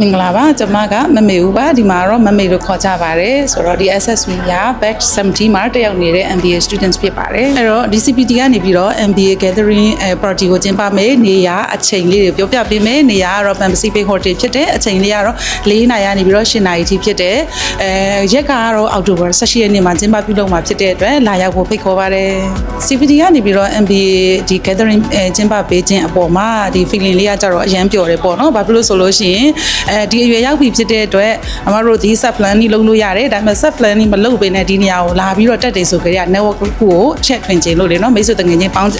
မင်္ဂလာပါကျွန်မကမမေဦးပါဒီမှာတော့မမေလို့ခေါ်ကြပါတယ်ဆိုတော့ဒီ SSV က batch 70မှာတက်ရောက်နေတဲ့ MBA students ဖြစ်ပါတယ်အဲ့တော့ DCPT ကနေပြီးတော့ MBA gathering အဲ party ကိုကျင်းပမယ်နေရအချိန်လေးတွေပြောပြပေးမယ်နေရကတော့ Pan Pacific Hotel ဖြစ်တဲ့အချိန်လေးကတော့၄နာရီကနေပြီးတော့၈နာရီထိဖြစ်တယ်အဲရက်ကတော့ October 18ရက်နေ့မှာကျင်းပပြုလုပ်မှာဖြစ်တဲ့အတွက်လာရောက်ဖို့ဖိတ်ခေါ်ပါတယ် CPT ကနေပြီးတော့ MBA ဒီ gathering အဲကျင်းပပေးခြင်းအပေါ်မှာဒီ feeling လေးကကြတော့အရန်ပျော်တယ်ပေါ့နော်ဘာဖြစ်လို့ဆိုလို့ရှိရင်အဲဒီအရွယ်ရောက်ပြီဖြစ်တဲ့အတွက်အမတို့ဒီ set plan นี่လုပ်လို့ရတယ်ဒါပေမဲ့ set plan นี่မလုပ်ပေးနဲ့ဒီနေရာကိုလာပြီးတော့တက်တယ်ဆိုကြရ network ကိုချက်ထွင်ခြင်းလို့လေနော်မိတ်ဆွေတငယ်ချင်းပေါင်း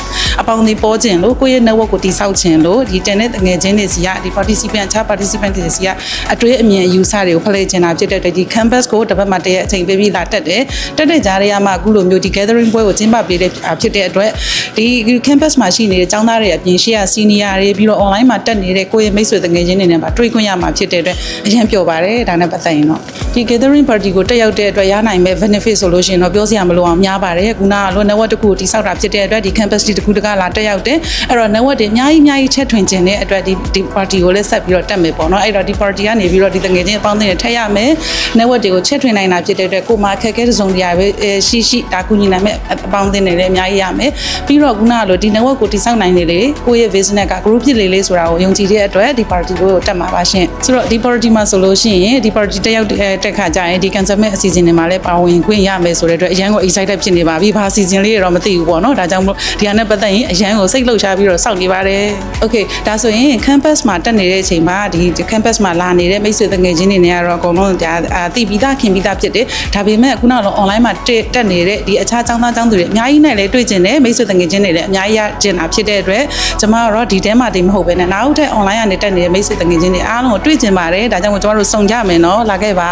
အပေါင်းအသင်းပေါ်ခြင်းလို့ကိုယ့်ရဲ့ network ကိုတိစောက်ခြင်းလို့ဒီတင်တဲ့တငယ်ချင်းတွေစီကဒီ participant ချာ participant တွေစီကအတွေ့အမြင်အယူဆတွေကိုဖလှယ်ချင်တာဖြစ်တဲ့အတွက်ဒီ campus ကိုတစ်ပတ်မှတည်းအချိန်ပေးပြီးလာတက်တယ်တက်တဲ့ကြားရမှာအခုလိုမျိုးဒီ gathering ပွဲကိုကျင်းပပေးတဲ့ဖြစ်တဲ့အတွက်ဒီ campus မှာရှိနေတဲ့ကျောင်းသားတွေအပြင်ရှိရ senior တွေပြီးတော့ online မှာတက်နေတဲ့ကိုယ့်ရဲ့မိတ်ဆွေတငယ်ချင်းတွေနဲ့ပါတွေ့ခွင့်ရမှာဖြစ်တဲ့အတွက်အရင်ပြောပါတယ်ဒါနဲ့ပတ်သက်ရင်တော့ ဒီ gathering party ကိုတက်ရောက်တဲ့အတွက်ရနိုင်မဲ့ benefit ဆိုလို့ရှိရင်တော့ပြောစရာမလိုအောင်များပါတယ်ခုနကလို့ network တစ်ခုကိုတိစောက်တာဖြစ်တဲ့အတွက်ဒီ campus တစ်ခုတကလာတက်ရောက်တယ်အဲ့တော့ network တွေအများကြီးအများကြီးချက်ထွင်ခြင်းတဲ့အတွက်ဒီဒီ party ကိုလည်းဆက်ပြီးတော့တက်မယ်ပေါ့နော်အဲ့တော့ဒီ party ကနေပြီးတော့ဒီတငယ်ချင်းအပေါင်းအသင်းတွေထည့်ရမယ် network တွေကိုချက်ထွင်နိုင်တာဖြစ်တဲ့အတွက်ကိုမှအခက်အခဲတစ်စုံတရာပဲအဲရှိရှိဒါကူညီနိုင်မဲ့အပေါင်းအသင်းတွေလည်းအများကြီးရမယ်ပြီးတော့ခုနကလို့ဒီ network ကိုတိစောက်နိုင်နေလေကိုယ့်ရဲ့ business က group ဖြစ်လေလေဆိုတာကိုယုံကြည်တဲ့အတွက်ဒီ party ကိုတက်မှာပါရှင်ဆိုတော့ဒီ party မှာဆိုလို့ရှိရင်ဒီ party တက်ရောက်တဲ့ခါကျရင်ဒီ cancel မဲ့အစီအစဉ်တွေမှာလည်းပါဝင်ခွင့်ရမယ်ဆိုတဲ့အတွက်အရန်ကို excited ဖြစ်နေပါပြီဘာအစီအစဉ်လေးတွေတော့မသိဘူးပေါ့နော်ဒါကြောင့်မို့ဒီဟာနဲ့ပတ်သက်ရင်အရန်ကိုစိတ်လှုပ်ရှားပြီးတော့စောင့်နေပါတယ် okay ဒါဆိုရင် campus မှာတက်နေတဲ့အချိန်မှာဒီ campus မှာလာနေတဲ့မိတ်ဆွေတငယ်ချင်းတွေနဲ့ကတော့အကုန်လုံးဒါအာသိပြီးသားခင်ပြီးသားဖြစ်တယ်ဒါပေမဲ့ခုနကတော့ online မှာတက်တက်နေတဲ့ဒီအခြားចောင်းသားចောင်းသူတွေအများကြီးနဲ့လည်းတွေ့ကျင်တယ်မိတ်ဆွေတငယ်ချင်းတွေလည်းအများကြီးရကျင်တာဖြစ်တဲ့အတွက်ကျွန်မကတော့ဒီထဲမှာတိမဟုတ်ပဲနဲ့နောက်ထပ် online ကနေတက်နေတဲ့မိတ်ဆွေတငယ်ချင်းတွေအားလုံးကိုတွေ့ကျင်ပါတယ်ဒါကြောင့်မို့ကျွန်တော်တို့စုံကြမယ်နော်လာခဲ့ပါ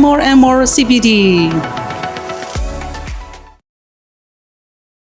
More and More CBD.